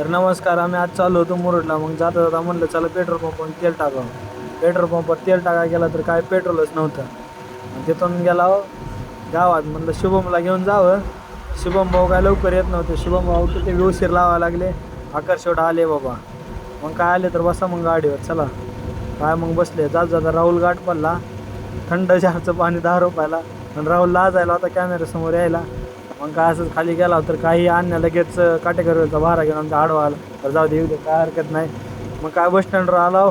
तर नमस्कार आम्ही आज चाललो होतो मुरुडला. मग जाता जाता म्हणलं चला पेट्रोल पंपावर तेल टाकावं. पेट्रोल पंपावर तेल टाका गेला तर काय पेट्रोलच नव्हतं. आणि तिथून गेला हो, गावात. म्हणलं शुभमला घेऊन जावं शुभम भाऊ काय लवकर येत नव्हते. शुभम भाऊ किती उशीर लावा लागले. आकर्षवडा आले बाबा. मग काय आले तर बसा मग गाडीवर. चला. काय मग बसले? जात जाता राहुल गाठ पडला. थंड चहाचं पाणी दहा रुपयाला. आणि राहुल लाजायला होता कॅमेऱ्यासमोर यायला. मग काय असंच खाली गेला तर काही आणण्या लगेच काटेकरचा भारा घेऊन आमचा आडवा आला. तर जाऊ दे येऊ दे काय हरकत नाही. मग काय बस स्टँडवर आला हो.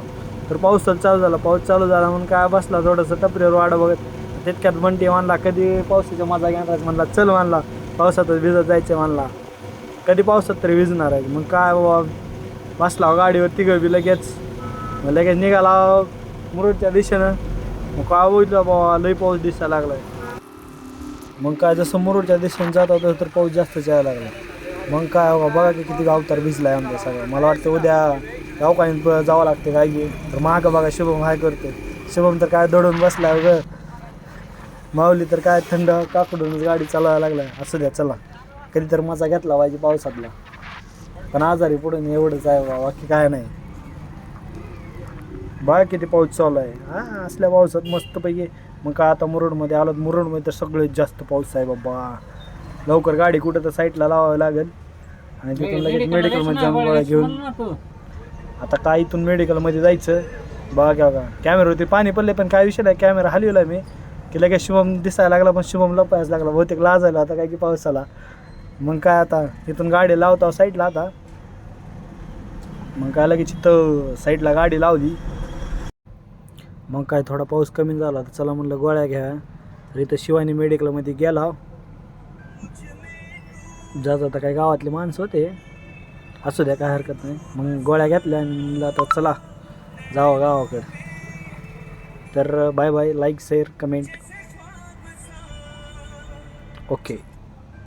तर पाऊस चालू झाला पाऊस चालू झाला म्हणून काय बसला थोडंसं टपरीवर वाडा बघत. तितक्यात बंटी मानला कधी पावसाच्या मजा घेणार म्हणला चल मानला पावसातच भिजत जायचं मानला कधी पावसात तरी भिजणार आहे मग काय बाबा बसला हो गाडीवर तिघं बी लगेच. मग लगेच निघाला हो मुरुडच्या दिशेनं. मग काय बघितलं बाबा लई पाऊस दिसायला लागलाय. मग काय जसं समोरच्या दिशेने जात होतं तर पाऊस जास्तच यायला लागला. मग काय बघा की किती गावतार भिजला आहे आमच्या सगळं. मला वाटतं उद्या गावकाळी प- जावं लागते काय की. तर महाग बघा शुभम काय करते शुभम तर काय दडून बसला ग माऊली तर काय थंड काकडूनच गाडी चालवायला लागला असू द्या चला. कधी तर मजा घेतला पाहिजे पावसातला. पण आजारी पुढून एवढंच आहे बा बाकी काय नाही. बघा किती पाऊस चालू आहे? हा असल्या पावसात मस्तपैकी. मग काय आता मुरुडमध्ये आलो मुरुडमध्ये तर सगळ्यात जास्त पाऊस आहे बाबा. लवकर गाडी कुठं तर साईडला लावावी लागेल. आणि तिथून लगेच मेडिकलमध्ये जाऊन गोळ्या घेऊन. आता काय इथून मेडिकलमध्ये जायचं? बघा क्या बघा कॅमेरावरती पाणी पडले पण काय विषय नाही. कॅमेरा हलवला मी. की लगेच शुभम दिसायला लागला पण शुभम लपायला लागला. बहुतेक लाजायला आता काय की पाऊस आला मग काय आता? इथून गाडी लावतो साईडला आता. मग काय लगेच इथं साईडला गाडी लावली. मग काय थोडा पाऊस कमी झाला तर चला म्हणलं गोळ्या घ्या. तर इथं शिवानी मेडिकलमध्ये गेला. जात आता काय गावातले माणसं होते. असू द्या काय हरकत नाही. मग गोळ्या घेतल्या आणि म्हणलं आता चला जावं गावाकडे. तर bye bye like share comment okay